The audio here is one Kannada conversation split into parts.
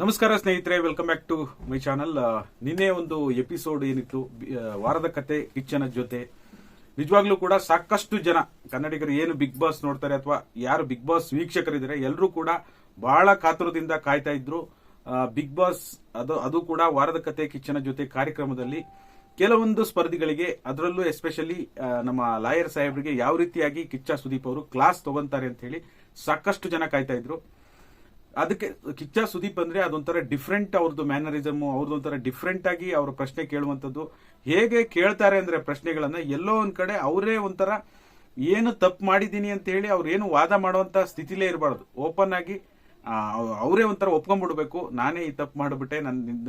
ನಮಸ್ಕಾರ ಸ್ನೇಹಿತರೆ welcome back to my channel ನಿನ್ನೆ ಒಂದು ಎಪಿಸೋಡ್ ಏನಿತ್ತು ವಾರದ ಕತೆ, ಕಿಚ್ಚನ ಜೊತೆ. ನಿಜವಾಗ್ಲೂ ಕೂಡ ಸಾಕಷ್ಟು ಜನ ಕನ್ನಡಿಗರು ಏನು ಬಿಗ್ ಬಾಸ್ ನೋಡ್ತಾರೆ ಅಥವಾ ಯಾರು ಬಿಗ್ ಬಾಸ್ ವೀಕ್ಷಕರಿದ್ದಾರೆ, ಎಲ್ಲರೂ ಕೂಡ ಬಹಳ ಕಾತುರದಿಂದ ಕಾಯ್ತಾ ಇದ್ರು. ಬಿಗ್ ಬಾಸ್ ಅದು ಅದು ಕೂಡ ವಾರದ ಕತೆ, ಕಿಚ್ಚನ ಜೊತೆ ಕಾರ್ಯಕ್ರಮದಲ್ಲಿ ಕೆಲವೊಂದು ಸ್ಪರ್ಧಿಗಳಿಗೆ, ಅದರಲ್ಲೂ ಎಸ್ಪೆಷಲಿ ನಮ್ಮ ಲಾಯರ್ ಸಾಹೇಬರಿಗೆ ಯಾವ ರೀತಿಯಾಗಿ ಕಿಚ್ಚ ಸುದೀಪ್ ಅವರು ಕ್ಲಾಸ್ ತಗೊಂತಾರೆ ಅಂತ ಹೇಳಿ ಸಾಕಷ್ಟು ಜನ ಕಾಯ್ತಾ ಇದ್ರು. ಅದಕ್ಕೆ ಕಿಚ್ಚ ಸುದೀಪ್ ಅಂದ್ರೆ ಅದೊಂಥರ ಡಿಫ್ರೆಂಟ್ ಅವ್ರದ್ದು ಮ್ಯಾನರಿಸಮ್ ಅವ್ರದ್ದೊಂಥರ ಡಿಫ್ರೆಂಟ್ ಆಗಿ ಅವ್ರ ಪ್ರಶ್ನೆ ಕೇಳುವಂಥದ್ದು. ಹೇಗೆ ಕೇಳ್ತಾರೆ ಅಂದ್ರೆ ಪ್ರಶ್ನೆಗಳನ್ನ ಎಲ್ಲೋ ಒಂದ್ ಕಡೆ ಅವರೇ ಒಂಥರ ಏನು ತಪ್ಪು ಮಾಡಿದ್ದೀನಿ ಅಂತ ಹೇಳಿ ಅವ್ರು ಏನು ವಾದ ಮಾಡುವಂತ ಸ್ಥಿತಿಲೇ ಇರಬಾರ್ದು. ಓಪನ್ ಆಗಿ ಅವರೇ ಒಂಥರ ಒಪ್ಕೊಂಡ್ಬಿಡ್ಬೇಕು. ನಾನೇ ಈ ತಪ್ಪು ಮಾಡಿಬಿಟ್ಟೆ, ನನ್ನಿಂದ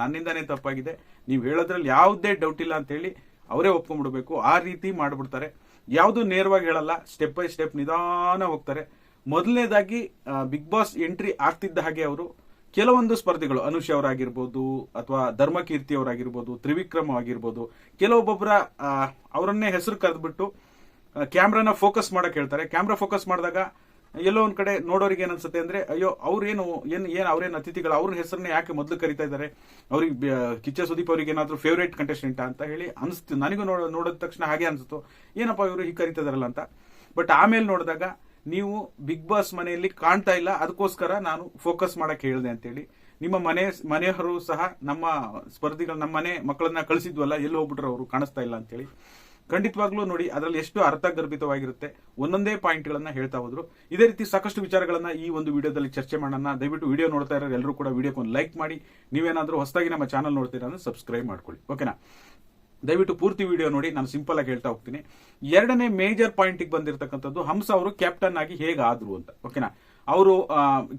ನನ್ನಿಂದಾನೇ ತಪ್ಪಾಗಿದೆ. ನೀವು ಹೇಳೋದ್ರಲ್ಲಿ ಯಾವುದೇ ಡೌಟ್ ಇಲ್ಲ ಅಂತ ಹೇಳಿ ಅವರೇ ಒಪ್ಕೊಂಡ್ಬಿಡ್ಬೇಕು. ಆ ರೀತಿ ಮಾಡಿಬಿಡ್ತಾರೆ. ಯಾವುದು ನೇರವಾಗಿ ಹೇಳಲ್ಲ ಸ್ಟೆಪ್ ಬೈ ಸ್ಟೆಪ್ ನಿಧಾನ ಹೋಗ್ತಾರೆ. ಮೊದಲನೇದಾಗಿ ಬಿಗ್ ಬಾಸ್ ಎಂಟ್ರಿ ಆಗ್ತಿದ್ದ ಹಾಗೆ ಅವರು ಕೆಲವೊಂದು ಸ್ಪರ್ಧಿಗಳು, ಅನುಷ್ ಅವರಾಗಿರ್ಬೋದು ಅಥವಾ ಧರ್ಮಕೀರ್ತಿ ಅವರಾಗಿರ್ಬೋದು, ತ್ರಿವಿಕ್ರಮ್ ಆಗಿರ್ಬೋದು ಕೆಲವೊಬ್ಬೊಬ್ಬರ ಅವರನ್ನೇ ಹೆಸರು ಕರೆದ್ಬಿಟ್ಟು ಕ್ಯಾಮ್ರಾನ ಫೋಕಸ್ ಮಾಡಕ್ ಹೇಳ್ತಾರೆ. ಕ್ಯಾಮ್ರಾ ಫೋಕಸ್ ಮಾಡಿದಾಗ ಎಲ್ಲೋ ಒಂದ್ ಕಡೆ ನೋಡೋರಿಗೆ ಏನ್ ಅನ್ಸುತ್ತೆ ಅಂದ್ರೆ, ಅಯ್ಯೋ, ಅವ್ರೇನು, ಏನ್ ಏನ್ ಅವ್ರೇನು ಅತಿಥಿಗಳು, ಅವ್ರ ಹೆಸರನ್ನ ಯಾಕೆ ಮೊದಲು ಕರಿತಾ ಇದ್ದಾರೆ? ಅವ್ರಿಗೆ ಕಿಚ್ಚ ಸುದೀಪ್ ಅವ್ರಿಗೆ ಏನಾದ್ರು ಫೇವ್ರೇಟ್ ಕಂಟೆಸ್ಟೆಂಟ್ ಅಂತ ಹೇಳಿ ಅನಿಸ್ತು, ನನಗೂ ನೋಡ, ನೋಡಿದ ತಕ್ಷಣ ಹಾಗೆ ಅನ್ಸುತ್ತು ಏನಪ್ಪ ಇವರು ಹೀಗೆ ಕರಿತಾ ಇದಾರಲ್ಲ ಅಂತ. ಬಟ್ ಆಮೇಲೆ ನೋಡಿದಾಗ ನೀವು ಬಿಗ್ ಬಾಸ್ ಮನೆಯಲ್ಲಿ ಕಾಣ್ತಾ ಇಲ್ಲ, ಅದಕ್ಕೋಸ್ಕರ ನಾನು ಫೋಕಸ್ ಮಾಡಕ್ಕೆ ಹೇಳಿದೆ ಅಂತೇಳಿ. ನಿಮ್ಮ ಮನೆ, ಮನೆಯವರು ಸಹ ನಮ್ಮ ಸ್ಪರ್ಧಿಗಳು, ನಮ್ಮ ಮನೆ ಮಕ್ಕಳನ್ನ ಕಳಿಸಿದ್ವಲ್ಲ, ಎಲ್ಲಿ ಹೋಗ್ಬಿಟ್ರು ಅವರು ಕಾಣಿಸ್ತಾ ಇಲ್ಲ ಅಂತೇಳಿ. ಖಂಡಿತವಾಗ್ಲೂ ನೋಡಿ, ಅದರಲ್ಲಿ ಎಷ್ಟು ಅರ್ಥಗರ್ಭಿತವಾಗಿರುತ್ತೆ ಒಂದೊಂದೇ ಪಾಯಿಂಟ್ಗಳನ್ನ ಹೇಳ್ತಾ ಹೋದ್ರು. ಇದೇ ರೀತಿ ಸಾಕಷ್ಟು ವಿಚಾರಗಳನ್ನ ಈ ಒಂದು ವಿಡಿಯೋದಲ್ಲಿ ಚರ್ಚೆ ಮಾಡೋಣ. ದಯವಿಟ್ಟು ವಿಡಿಯೋ ನೋಡ್ತಾ ಇರೋ ಎಲ್ಲರೂ ಕೂಡ ವಿಡಿಯೋಕ್ಕೆ ಒಂದು ಲೈಕ್ ಮಾಡಿ. ನೀವೇನಾದ್ರೂ ಹೊಸದಾಗಿ ನಮ್ಮ ಚಾನಲ್ ನೋಡ್ತೀರಾ ಅಂದ್ರೆ ಸಬ್ಸ್ಕ್ರೈಬ್ ಮಾಡ್ಕೊಳ್ಳಿ. ಓಕೆನಾ ದಯವಿಟ್ಟು ಪೂರ್ತಿ ವಿಡಿಯೋ ನೋಡಿ, ನಾನು ಸಿಂಪಲ್ ಆಗಿ ಹೇಳ್ತಾ ಹೋಗ್ತೀನಿ. ಎರಡನೇ ಮೇಜರ್ ಪಾಯಿಂಟ್ ಬಂದಿರತಕ್ಕಂಥದ್ದು ಹಂಸ ಅವರು ಕ್ಯಾಪ್ಟನ್ ಆಗಿ ಹೇಗಾದ್ರು ಅಂತ, ಓಕೆನಾ? ಅವರು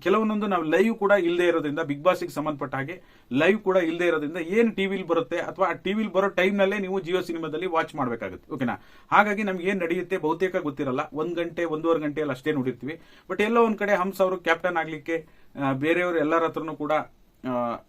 ಕೆಲವೊಂದೊಂದು ನಾವು ಲೈವ್ ಕೂಡ ಇಲ್ಲದೆ ಇರೋದ್ರಿಂದ, ಬಿಗ್ ಬಾಸ್ಗೆ ಸಂಬಂಧಪಟ್ಟ ಹಾಗೆ ಲೈವ್ ಕೂಡ ಇಲ್ಲದೆ ಇರೋದ್ರಿಂದ ಏನು ಟಿವಿಲಿ ಬರುತ್ತೆ ಅಥವಾ ಆ ಟಿವಿಲಿ ಬರೋ ಟೈಮ್ನಲ್ಲೇ ನೀವು ಜಿಯೋ ಸಿನಿಮಾದಲ್ಲಿ ವಾಚ್ ಮಾಡಬೇಕಾಗುತ್ತೆ, ಓಕೆನಾ? ಹಾಗಾಗಿ ನಮ್ಗೆ ಏನು ನಡೆಯುತ್ತೆ ಬಹುತೇಕ ಗೊತ್ತಿರಲ್ಲ. ಒಂದು ಗಂಟೆ, ಒಂದೂವರೆ ಗಂಟೆಯಲ್ಲಿ ಅಷ್ಟೇ ನೋಡಿರ್ತೀವಿ. ಬಟ್ ಎಲ್ಲೋ ಒಂದು ಕಡೆ ಹಂಸ ಅವರು ಕ್ಯಾಪ್ಟನ್ ಆಗಲಿಕ್ಕೆ ಬೇರೆಯವರು ಎಲ್ಲರ ಹತ್ರನೂ ಕೂಡ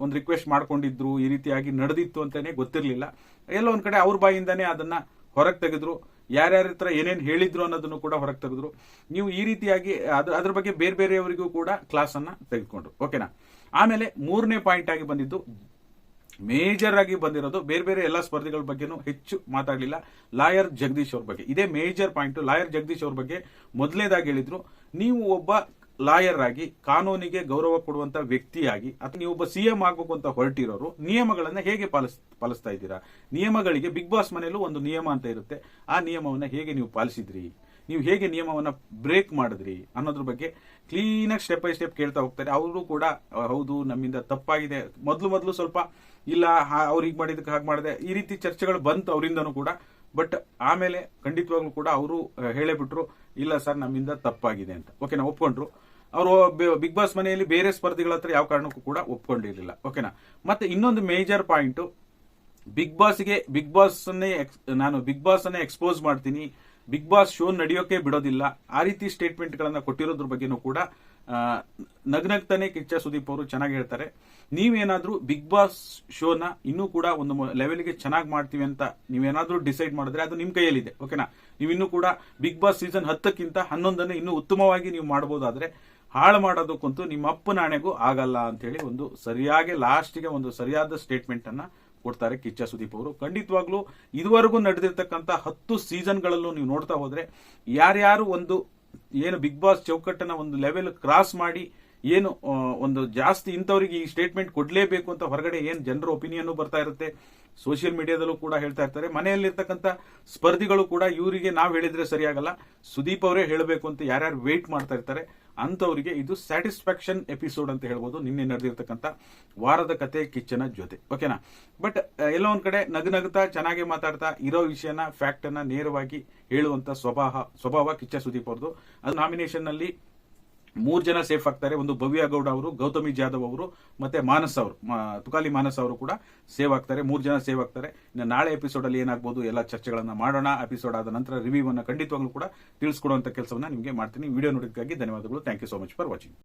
ಒಂದು ರಿಕ್ವೆಸ್ಟ್ ಮಾಡ್ಕೊಂಡಿದ್ರು, ಈ ರೀತಿಯಾಗಿ ನಡೆದಿತ್ತು ಅಂತಾನೆ ಗೊತ್ತಿರಲಿಲ್ಲ. ಎಲ್ಲ ಒಂದು ಕಡೆ ಅವ್ರ ಬಾಯಿಂದಾನೇ ಅದನ್ನ ಹೊರಗೆ ತೆಗೆದ್ರು. ಯಾರ್ಯಾರ ಹತ್ರ ಏನೇನು ಹೇಳಿದ್ರು ಅನ್ನೋದನ್ನು ಕೂಡ ಹೊರಗೆ ತೆಗೆದ್ರು. ನೀವು ಈ ರೀತಿಯಾಗಿ ಅದ್ರ ಅದ್ರ ಬಗ್ಗೆ ಬೇರೆ ಬೇರೆಯವರಿಗೂ ಕೂಡ ಕ್ಲಾಸ್ ಅನ್ನ ತೆಗೆದುಕೊಂಡ್ರು. ಓಕೆನಾ ಆಮೇಲೆ ಮೂರನೇ ಪಾಯಿಂಟ್ ಆಗಿ ಬಂದಿದ್ದು ಮೇಜರ್ ಆಗಿ ಬಂದಿರೋದು ಬೇರೆ ಬೇರೆ ಎಲ್ಲ ಸ್ಪರ್ಧಿಗಳ ಬಗ್ಗೆನೂ ಹೆಚ್ಚು ಮಾತಾಡಲಿಲ್ಲ. ಲಾಯರ್ ಜಗದೀಶ್ ಅವ್ರ ಬಗ್ಗೆ. ಇದೇ ಮೇಜರ್ ಪಾಯಿಂಟ್ ಲಾಯರ್ ಜಗದೀಶ್ ಅವ್ರ ಬಗ್ಗೆ ಮೊದಲನೇದಾಗಿ ಹೇಳಿದ್ರು. ನೀವು ಒಬ್ಬ ಲಾಯರ್ ಆಗಿ, ಕಾನೂನಿಗೆ ಗೌರವ ಕೊಡುವಂತ ವ್ಯಕ್ತಿಯಾಗಿ, ಅಥವಾ ನೀವು ಒಬ್ಬ ಸಿಎಂ ಆಗಬೇಕು ಅಂತ ಹೊರಟಿರೋರು, ನಿಯಮಗಳನ್ನ ಹೇಗೆ ಪಾಲಿಸ್, ಪಾಲಿಸ್ತಾ ಇದ್ದೀರಾ? ನಿಯಮಗಳಿಗೆ ಬಿಗ್ ಬಾಸ್ ಮನೆಯಲ್ಲೂ ಒಂದು ನಿಯಮ ಅಂತ ಇರುತ್ತೆ. ಆ ನಿಯಮವನ್ನ ಹೇಗೆ ನೀವು ಪಾಲಿಸಿದ್ರಿ? ನೀವು ಹೇಗೆ ನಿಯಮವನ್ನ ಬ್ರೇಕ್ ಮಾಡಿದ್ರಿ ಅನ್ನೋದ್ರ ಬಗ್ಗೆ ಕ್ಲೀನ್ ಆಗಿ ಸ್ಟೆಪ್ ಬೈ ಸ್ಟೆಪ್ ಕೇಳ್ತಾ ಹೋಗ್ತಾರೆ. ಅವರು ಕೂಡ, ಹೌದು, ನಮ್ಮಿಂದ ತಪ್ಪಾಗಿದೆ. ಮೊದಲು ಮೊದಲು ಸ್ವಲ್ಪ, ಇಲ್ಲ ಅವ್ರು ಹೀಗೆ ಮಾಡಿದಕ್ಕೆ ಹಾಗೆ ಮಾಡಿದೆ. ಈ ರೀತಿ ಚರ್ಚೆಗಳು ಬಂತು ಅವರಿಂದನೂ ಕೂಡ. ಬಟ್ ಆಮೇಲೆ ಖಂಡಿತವಾಗ್ಲೂ ಕೂಡ ಅವರು ಹೇಳೇ ಬಿಟ್ರು ಇಲ್ಲ ಸರ್, ನಮ್ಮಿಂದ ತಪ್ಪಾಗಿದೆ ಅಂತ. ಓಕೆನಾ ಒಪ್ಕೊಂಡ್ರು. ಅವರು ಬಿಗ್ ಬಾಸ್ ಮನೆಯಲ್ಲಿ ಬೇರೆ ಸ್ಪರ್ಧಿಗಳ ಹತ್ರ ಯಾವ ಕಾರಣಕ್ಕೂ ಕೂಡ ಒಪ್ಕೊಂಡಿರಲಿಲ್ಲ. ಓಕೆನಾ? ಮತ್ತೆ ಇನ್ನೊಂದು ಮೇಜರ್ ಪಾಯಿಂಟ್, ಬಿಗ್ ಬಾಸ್ಗೆ, ಬಿಗ್ ಬಾಸ್ ನಾನು ಬಿಗ್ ಬಾಸ್ ಅನ್ನೇ ಎಕ್ಸ್ಪೋಸ್ ಮಾಡ್ತೀನಿ. ಬಿಗ್ ಬಾಸ್ ಶೋ ನಡೆಯೋಕೆ ಬಿಡೋದಿಲ್ಲ. ಆ ರೀತಿ ಸ್ಟೇಟ್ಮೆಂಟ್ ಗಳನ್ನ ಕೊಟ್ಟಿರೋದ್ರ ಬಗ್ಗೆನೂ ಕೂಡ ನಗ್ನಗ್ತಾನೆ ಕಿಚ್ಚ ಸುದೀಪ್ ಅವರು ಚೆನ್ನಾಗಿ ಹೇಳ್ತಾರೆ. ನೀವೇನಾದರೂ ಬಿಗ್ ಬಾಸ್ ಶೋನ ಇನ್ನೂ ಕೂಡ ಒಂದು ಲೆವೆಲ್ಗೆ ಚೆನ್ನಾಗಿ ಮಾಡ್ತೀವಿ ಅಂತ ನೀವೇನಾದರೂ ಡಿಸೈಡ್ ಮಾಡಿದ್ರೆ ಅದು ನಿಮ್ಮ ಕೈಯಲ್ಲಿದೆ ಓಕೆನಾ ನೀವು ಇನ್ನೂ ಕೂಡ ಬಿಗ್ ಬಾಸ್ ಸೀಸನ್ ಹತ್ತಕ್ಕಿಂತ ಹನ್ನೊಂದನ್ನು ಇನ್ನೂ ಉತ್ತಮವಾಗಿ ನೀವು ಮಾಡಬಹುದಾದ್ರೆ ಹಾಳು ಮಾಡೋದಕ್ಕಂತೂ ನಿಮ್ಮ ಅಪ್ಪ ನಾಣೆಗೂ ಆಗಲ್ಲ ಅಂತೇಳಿ ಒಂದು ಸರಿಯಾಗಿ ಲಾಸ್ಟಿಗೆ ಒಂದು ಸರಿಯಾದ ಸ್ಟೇಟ್ಮೆಂಟ್ ಅನ್ನ ಕೊಡ್ತಾರೆ ಕಿಚ್ಚ ಸುದೀಪ್ ಅವರು. ಖಂಡಿತವಾಗ್ಲೂ ಇದುವರೆಗೂ ನಡೆದಿರ್ತಕ್ಕಂಥ ಹತ್ತು ಸೀಸನ್ಗಳಲ್ಲೂ ನೀವು ನೋಡ್ತಾ ಹೋದ್ರೆ ಯಾರ್ಯಾರು ಒಂದು ಏನು ಬಿಗ್ ಬಾಸ್ ಚೌಕಟ್ಟನ್ನ ಒಂದು ಲೆವೆಲ್ ಕ್ರಾಸ್ ಮಾಡಿ ಏನು ಒಂದು ಜಾಸ್ತಿ ಇಂಥವ್ರಿಗೆ ಈ ಸ್ಟೇಟ್ಮೆಂಟ್ ಕೊಡಲೇಬೇಕು ಅಂತ ಹೊರಗಡೆ ಏನು ಜನರ ಒಪಿನಿಯನ್ ಬರ್ತಾ ಇರುತ್ತೆ. ಸೋಷಿಯಲ್ ಮೀಡಿಯಾದಲ್ಲೂ ಕೂಡ ಹೇಳ್ತಾ ಇರ್ತಾರೆ. ಮನೆಯಲ್ಲಿರ್ತಕ್ಕಂಥ ಸ್ಪರ್ಧಿಗಳು ಕೂಡ ಇವರಿಗೆ ನಾವು ಹೇಳಿದ್ರೆ ಸರಿಯಾಗಲ್ಲ. ಸುದೀಪ್ ಅವರೇ ಹೇಳಬೇಕು ಅಂತ ಯಾರ್ಯಾರು ವೇಟ್ ಮಾಡ್ತಾ ಇರ್ತಾರೆ. ಅಂತವರಿಗೆ ಇದು ಸ್ಯಾಟಿಸ್ಫ್ಯಾಕ್ಷನ್ ಎಪಿಸೋಡ್ ಅಂತ ಹೇಳ್ಬೋದು. ನಿನ್ನೆ ನಡೆದಿರ್ತಕ್ಕಂಥ ವಾರದ ಕತೆ ಕಿಚ್ಚನ ಜೊತೆ. ಓಕೆನಾ? ಬಟ್ ಎಲ್ಲ ಒಂದು ಕಡೆ ನಗು ನಗುತ್ತಾ, ಚೆನ್ನಾಗಿ ಮಾತಾಡ್ತಾ, ಇರೋ ವಿಷಯನ ಫ್ಯಾಕ್ಟ್ ಅನ್ನ ನೇರವಾಗಿ ಹೇಳುವಂಥ ಸ್ವಭಾವ ಸ್ವಭಾವ ಕಿಚ್ಚ ಸುದೀಪ್ ಅವ್ರದ್ದು ಅದು ನಾಮಿನೇಷನ್ನಲ್ಲಿ ಮೂರ್ ಜನ ಸೇಫ್ ಆಗ್ತಾರೆ. ಒಂದು ಭವ್ಯ ಗೌಡ ಅವರು, ಗೌತಮಿ ಜಾಧವ್ ಅವರು, ಮತ್ತೆ ಮಾನಸ್ ಅವರು ತುಕಾಲಿ ಮಾನಸ್ ಅವರು ಕೂಡ ಸೇವ್ ಆಗ್ತಾರೆ. ಮೂರು ಜನ ಸೇವ್ ಆಗ್ತಾರೆ. ಇನ್ನು ನಾಳೆ ಎಪಿಸೋಡ್ ಅಲ್ಲಿ ಏನಾಗಬಹುದು ಎಲ್ಲ ಚರ್ಚೆಗಳನ್ನ ಮಾಡೋಣ. ಎಪಿಸೋಡ್ ಆದ ನಂತರ ರಿವ್ಯೂ ಅನ್ನು ಖಂಡಿತವಾಗ್ಲೂ ಕೂಡ ತಿಳಿಸ್ಕೊಡುವಂತ ಕೆಲಸವನ್ನ ನಿಮಗೆ ಮಾಡ್ತೀನಿ. ವಿಡಿಯೋ ನೋಡಿದ್ದಕ್ಕಾಗಿ ಧನ್ಯವಾದಗಳು. Thank you so much for watching